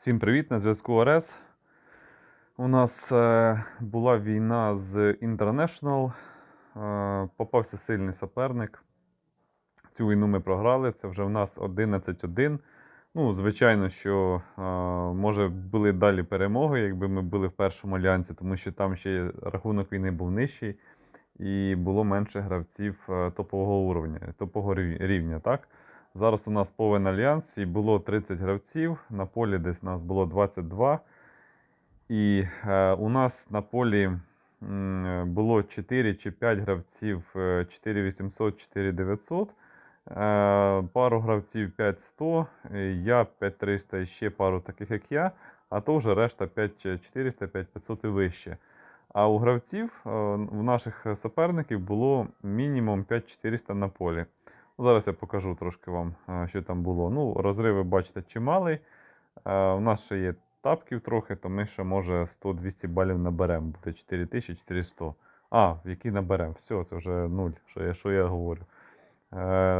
Всім привіт, на зв'язку ОРЕС. У нас е, була війна з International. Е, попався сильний суперник. Цю війну ми програли. Це вже в нас 11-1. Ну, звичайно, що е, може були далі перемоги, якби ми були в першому альянсі, тому що там ще рахунок війни був нижчий і було менше гравців топового уровня, топового рівня. Так? Зараз у нас повен альянс і було 30 гравців. На полі десь нас було 22. І е, у нас на полі е, було 4 чи 5 гравців е, 4800, 4900. Е, пару гравців 5100, е, я 5300 і ще пару таких як я, а то вже решта 5400, 5500 і вище. А у гравців, е, у наших суперників було мінімум 5400 на полі. Зараз я покажу трошки вам, е, що там було. Ну, розриви, бачите, чималий. Е, У нас ще є тапків трохи, то ми ще може 100-200 балів наберемо. Буде 4400. А, які наберемо. Все, це вже нуль. Що я, що я говорю. Е,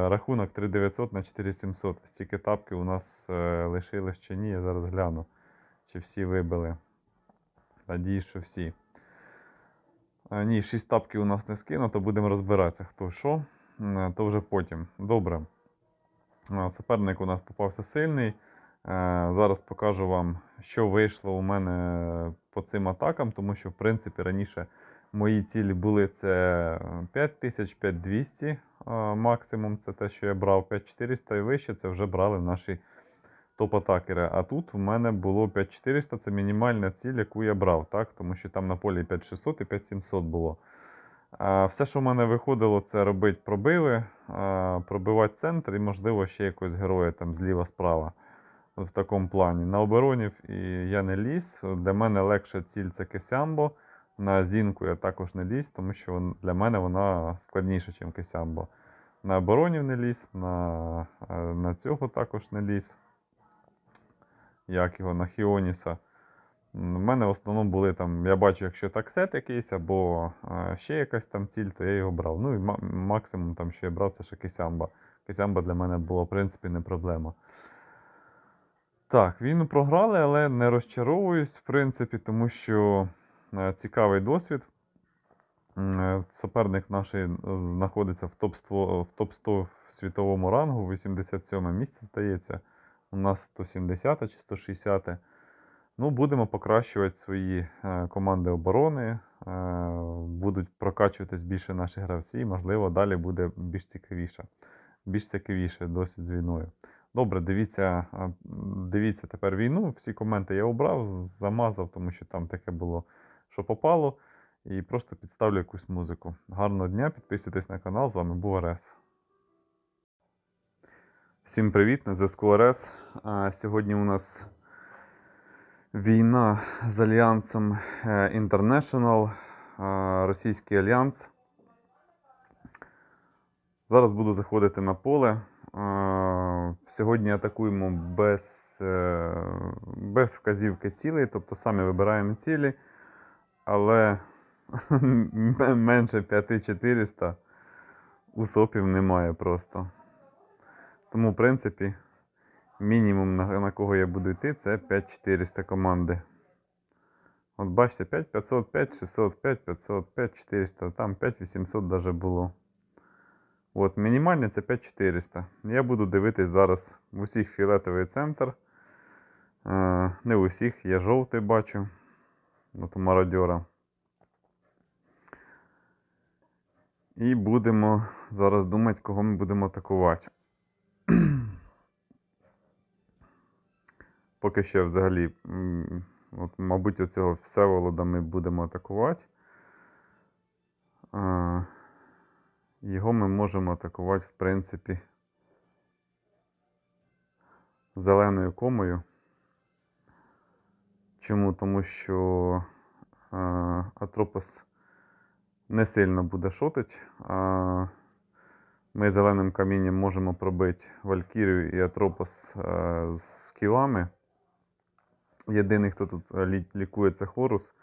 рахунок 3900 на 4700. Стільки тапків у нас е, лишилось чи ні, я зараз гляну. Чи всі вибили. Надіюсь, що всі. Е, ні, 6 тапків у нас не скинуто, будемо розбиратися, хто що. М, То вже потім. Добре. Е, Суперник у нас попався сильний. Е, Зараз покажу вам, що вийшло у мене по цим атакам, тому що, в принципі, раніше мої цілі були це 5000, 5200 е, максимум. Це те, що я брав 5400 і вище, це вже брали наші топ-атакери. А тут в мене було 5400, це мінімальна ціль, яку я брав, так? тому що там на полі 5600 і 5700 було. Все, що в мене виходило, це робити пробиви, пробивати центр і, можливо, ще якогось героя там зліва-справа. В такому плані. На оборонів і я не ліз. Для мене легша ціль це Кесямбо. На зінку я також не ліз, тому що для мене вона складніша, ніж Кесямбо. На оборонів не ліз, на, е, на цього також не ліз. Як його, на Хіоніса. У мене в основному були там, я бачу, якщо таксет якийсь або ще якась там ціль, то я його брав. Ну і ма- максимум, там, що я брав, це ще Кисямба. Кисямба для мене було, в принципі, не проблема. Так, війну програли, але не розчаровуюсь, в принципі, тому що е, цікавий досвід. Е, Суперник наш знаходиться в топ-100 в топ-100 в світовому рангу, 87 місце, здається. У нас 170 чи 160. Ну, будемо покращувати свої е, команди оборони, е, будуть прокачуватись більше наші гравці, і, можливо, далі буде більш цікавіше. Більш цікавіше досвід з війною. Добре, дивіться, е, дивіться тепер війну. Всі коменти я обрав, замазав, тому що там таке було, що попало. І просто підставлю якусь музику. Гарного дня, підписуйтесь на канал. З вами був Арес. Всім привіт, на зв'язку Арес. Сьогодні у нас війна з альянсом е, International, е, Російський альянс. Зараз буду заходити на поле. Е, Сьогодні атакуємо без, без вказівки цілей, тобто самі вибираємо цілі, але менше 5400 усопів немає просто. Тому, в принципі, мінімум, на, на кого я буду йти, це 5400 команди. От бачите, 5500, 5600, 5500, 5400, там 5800 даже було. От, мінімальне це 5400. Я буду дивитись зараз в усіх фіолетовий центр. Е, не в усіх, я жовтий бачу. От у мародьора. І будемо зараз думати, кого ми будемо атакувати. Поки що взагалі, от, мабуть, оцього Всеволода ми будемо атакувати. Його ми можемо атакувати, в принципі, зеленою комою. Чому? Тому що Атропос не сильно буде шотить. А, ми зеленим камінням можемо пробити Валькірію і Атропос з скілами. Єдиний, хто тут е, лікує, це Хорус.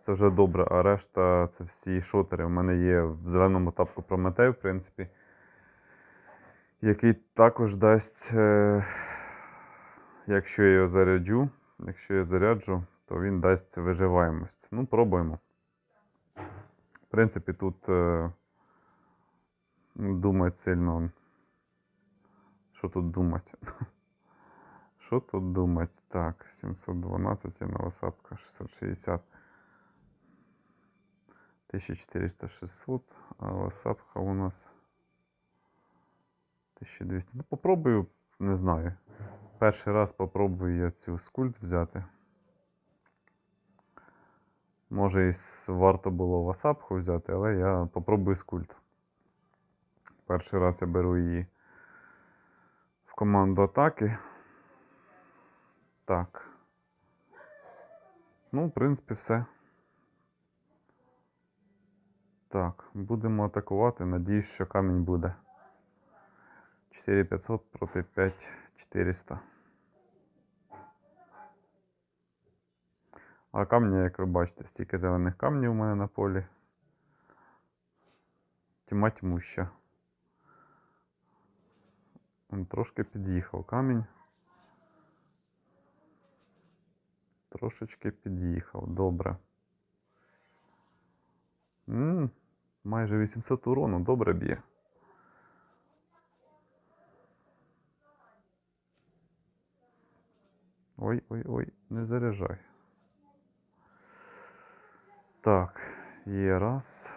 Це вже добре, а решта це всі шотери. У мене є в зеленому тапку Прометей, в принципі, який також дасть, е, якщо я його заряджу, якщо я заряджу, то він дасть виживаємость. Ну, пробуємо. В принципі, тут е, думати сильно. Що тут думати? Що тут думати? Так, 712 і новосапка 660. 1400 600, а васапка у нас 1200. Ну, попробую, не знаю. Перший раз попробую я цю скульт взяти. Може, і варто було васапку взяти, але я попробую скульт. Перший раз я беру її в команду атаки. Так. Ну, в принципі, все. Так, будемо атакувати. Надіюсь, що камінь буде. 4500 проти 5400. А камня, як ви бачите, стільки зелених камнів у мене на полі. Тьма тьмуща. Трошки під'їхав камінь. Трошечки під'їхав. Добре. м майже 800 урону, добре б'є. Ой, ой, ой, не заряджай. Так, є раз.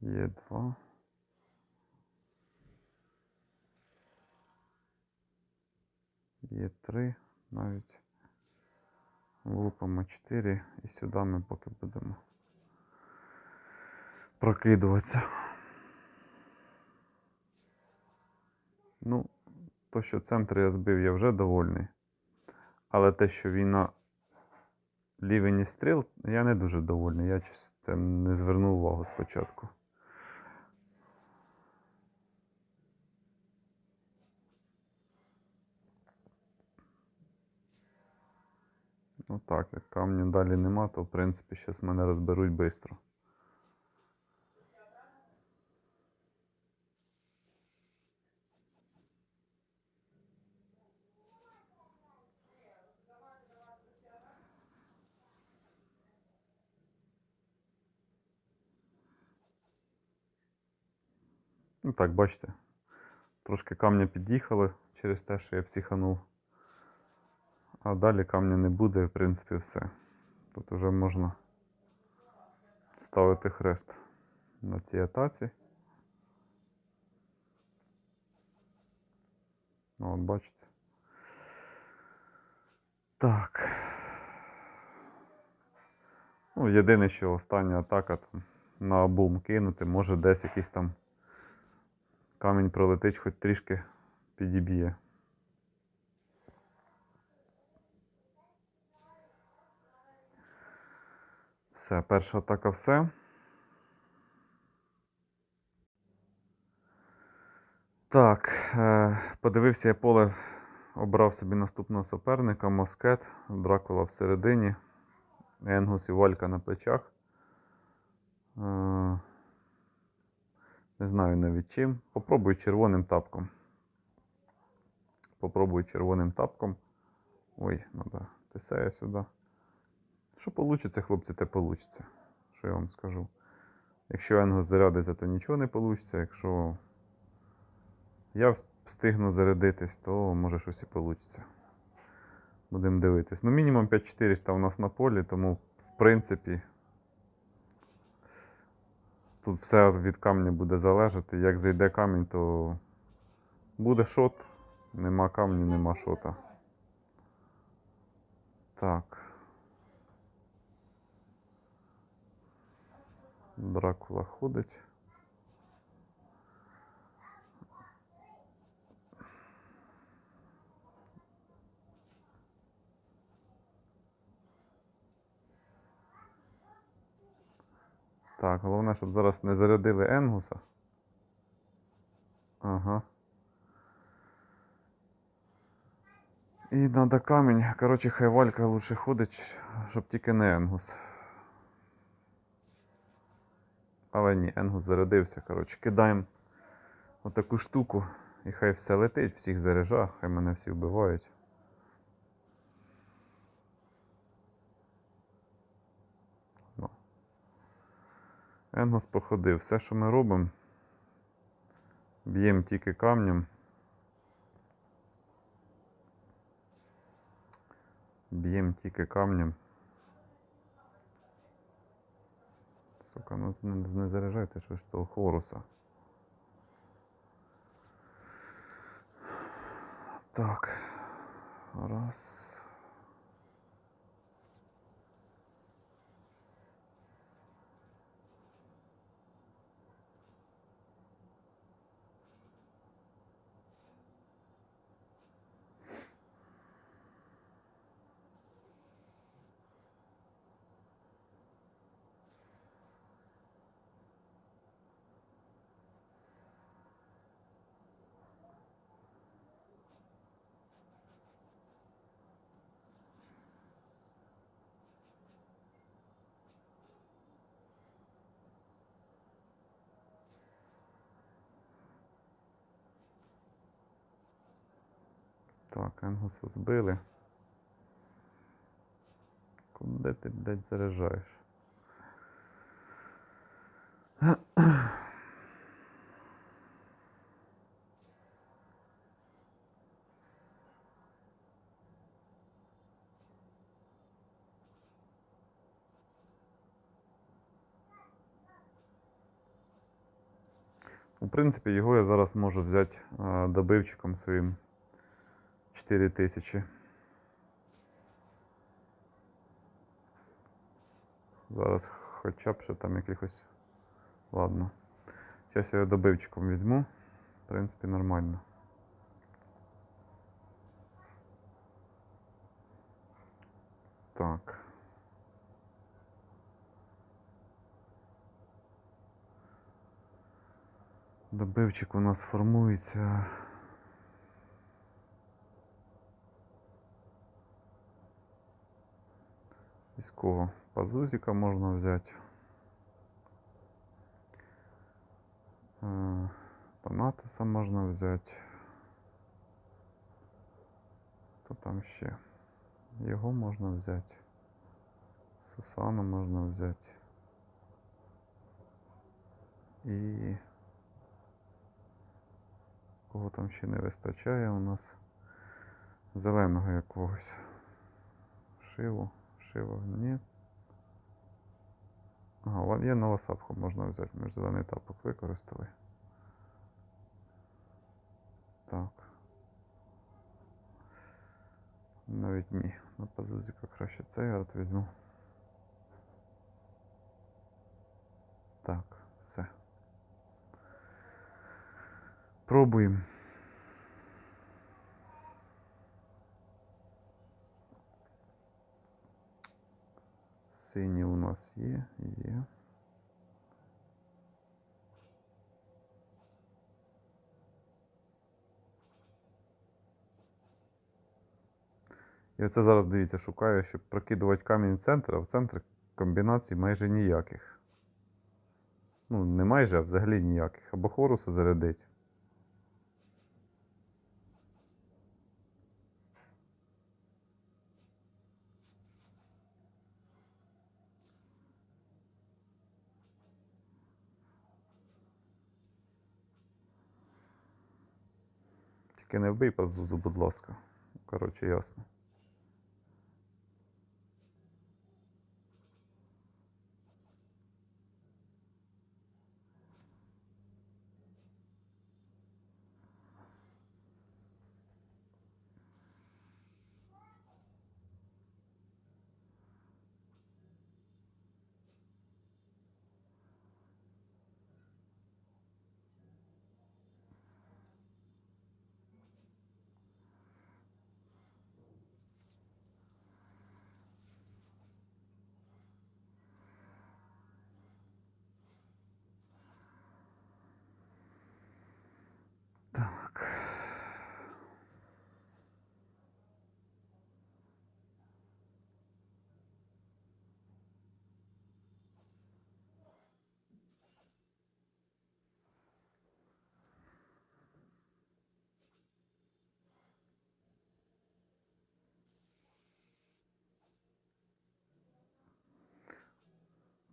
Є два. Є три навіть. Лупимо 4 і сюди ми поки будемо прокидуватися. Ну, то, що центр я збив, я вже довольний. Але те, що він на лівені стріл, я не дуже довольний. Я це не звернув увагу спочатку. Ну так, як камню далі нема, то в принципі зараз мене розберуть швидко. Ну так, бачите, трошки камня під'їхали через те, що я психанув. А далі камня не буде, в принципі, все. Тут вже можна ставити хрест на цій атаці. Ну, от бачите. Так. Ну, єдине, що остання атака там на бум кинути, може десь якийсь там камінь пролетить, хоч трішки підіб'є. Все, перша атака все. Так, е, подивився я поле, обрав собі наступного суперника, Москет, Дракула всередині, Енгус і Валька на плечах. Е, не знаю навіть чим. Попробую червоним тапком. Попробую червоним тапком. Ой, треба Тесея сюди. Що вийде, хлопці, те вийде. Що я вам скажу. Якщо Енгус зарядиться, то нічого не вийде. Якщо я встигну зарядитись, то може щось і вийде. Будемо дивитись. Ну, мінімум 5400 у нас на полі, тому в принципі. Тут все від камня буде залежати. Як зайде камінь, то буде шот. Нема камню, нема шота. Так. Дракула ходить. Так, головне, щоб зараз не зарядили Енгуса. Ага. І треба камінь. Коротше, хай Валька лучше ходить, щоб тільки не Енгус. Але ні, Енгус зарядився. Коротше, кидаємо отаку штуку І хай все летить, всіх заряджа, хай мене всі вбивають. Ну. Енгос походив. Все, що ми робимо, б'ємо тільки камнем. Б'ємо тільки камнем. Сука, ну не, заряджайте щось того хоруса. Так. Раз. Так, Енгуса збили. Куди ти, блядь, заряджаєш? У принципі, його я зараз можу взяти добивчиком своїм 4000. Зараз хоча б ще там якихось. Ладно. Зараз я його добивчиком візьму. В принципі, нормально. Так. Добивчик у нас формується. Із кого? Пазузика можна взяти. Е, Танатоса можна взяти. Хто там ще? Його можна взяти. Сусана можна взяти. І кого там ще не вистачає у нас? Зеленого якогось. Шиву. Шива ні. Ага, вон є нова сапха, можна взяти. Ми ж зелений тапок використали. Так. Навіть ні. На пазузіка краще цей арт візьму. Так, все. Пробуємо. Сині у нас є, є. І оце зараз дивіться, шукаю, щоб прокидувати камінь в центр, а в центр комбінацій майже ніяких. Ну, не майже, а взагалі ніяких. Або хоруса зарядить. Тільки не вбий пазузу, будь ласка. Коротше, ясно. Так.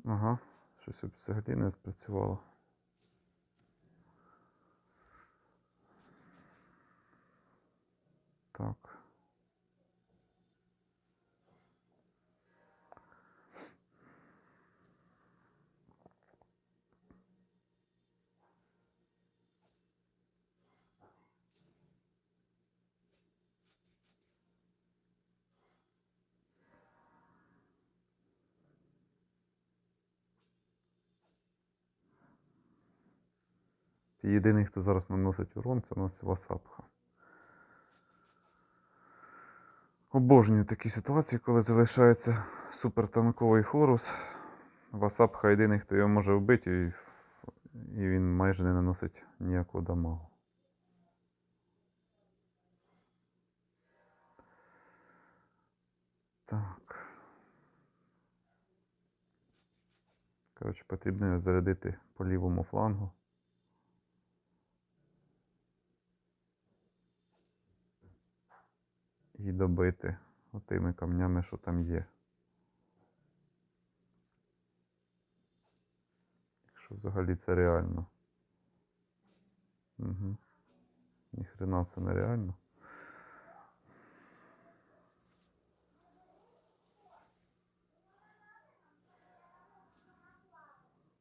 Ага, щось взагалі не спрацювало. Так. Єдиний, хто зараз наносить урон, це у нас Васапха. Обожнюю такі ситуації, коли залишається супертанковий хорус. Васапха єдиний, хто його може вбити, і, він майже не наносить ніякого дамагу. Так. Коротше, потрібно зарядити по лівому флангу. І добити отими камнями, що там є. Якщо взагалі це реально. Угу. Ніхрена це нереально.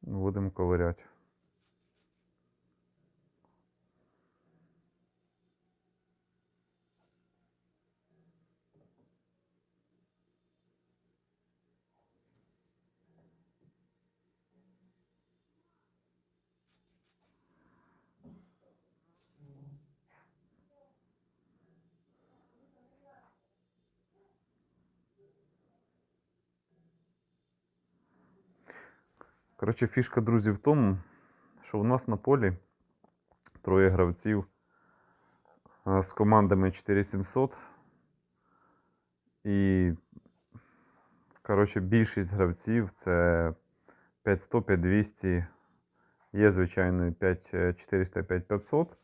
Будемо ковиряти. Коротше, фішка, друзі, в тому, що у нас на полі троє гравців з командами 4700. І, коротше, більшість гравців це 500, 5200. Є, звичайно, 5400, 5500.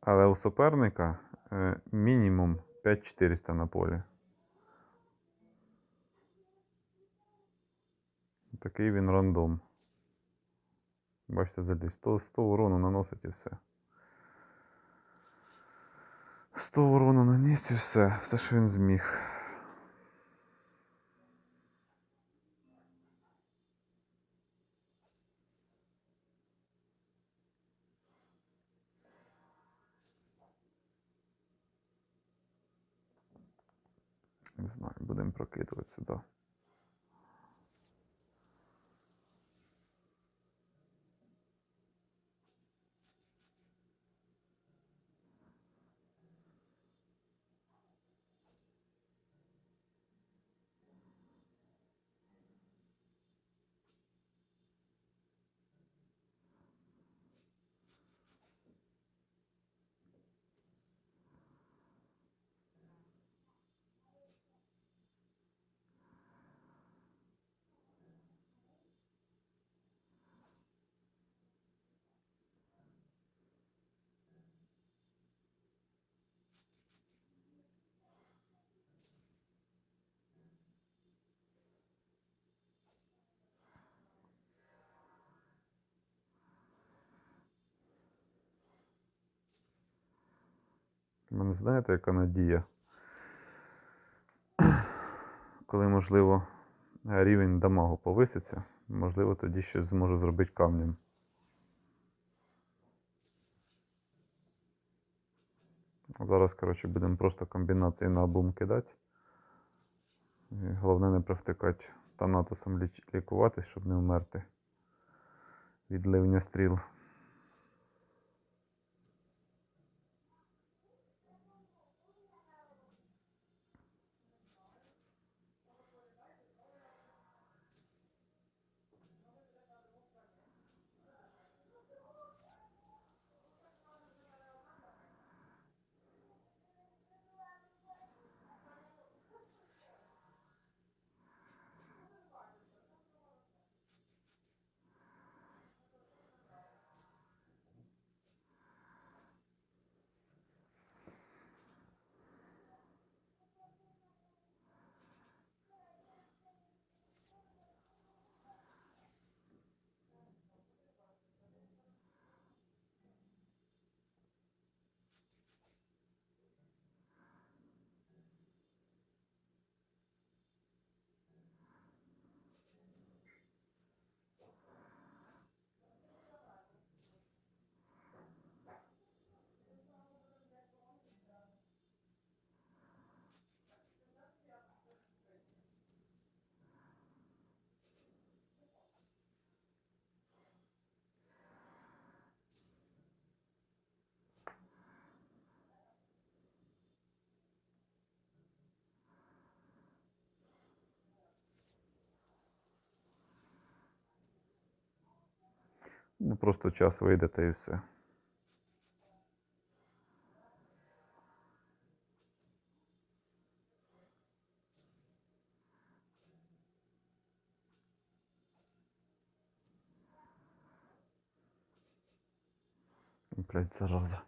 Але у суперника е, мінімум 5400 на полі. Такий він рандом. Бачите, взагалі 100, 100 урону наносить і все. 100 урону наніс і все. Все, що він зміг. Не знаю, будемо прокидувати сюди. Мене знаєте, яка надія? Коли, можливо, рівень дамагу повиситься, можливо, тоді щось зможу зробити камнем. Зараз, коротше, будемо просто комбінації на обум кидати. І головне не провтикати танатосом ліч- лікуватись, щоб не вмерти від ливня стріл. Ну, просто час вийде та і все. Блять, зараза.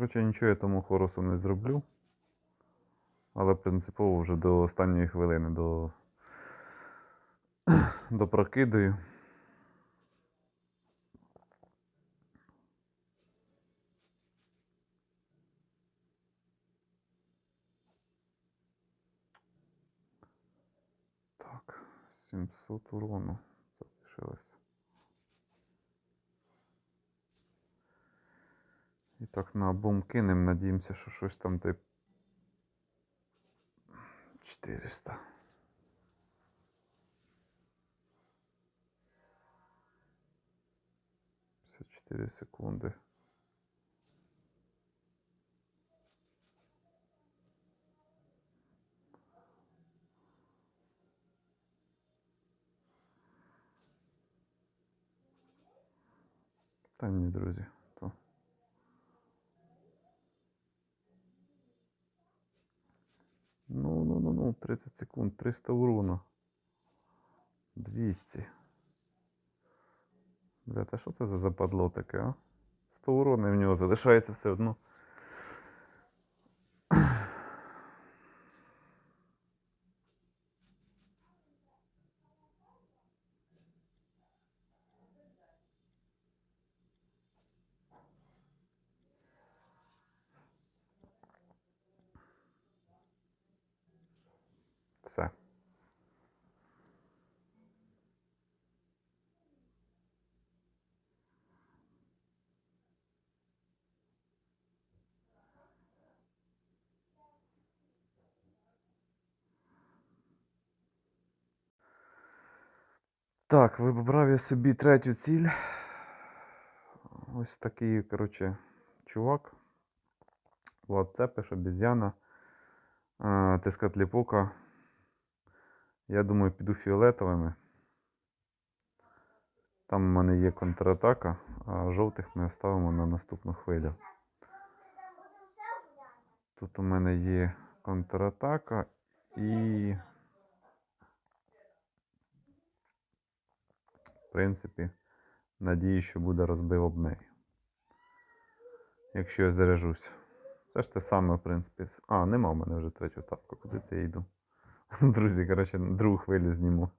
Коротше, нічого я тому хорусу не зроблю. Але принципово вже до останньої хвилини до, до прокидаю. Так, 700 урону залишилось. І так на бум кинем, надіємося, що щось там тип 400. Пятьдесят четыре секунды. Та ні, друзі, то. Ну, ну, ну, ну, 30 секунд, 300 урона. 200. Бля, та що це за западло таке, а? 100 урона в нього залишається все одно. Все. Так, вибрав я собі третю ціль. Ось такий, коротше, чувак. Влад Цепиш, обіз'яна. Е, Тискатліпука. Я думаю, піду фіолетовими. Там в мене є контратака, а жовтих ми оставимо на наступну хвилю. Тут у мене є контратака і. В принципі, надію, що буде розбив об неї. Якщо я заряжусь. Це ж те саме, в принципі. А, нема в мене вже третю тапку, куди це я йду. Друзі, коротше, другу хвилю зніму.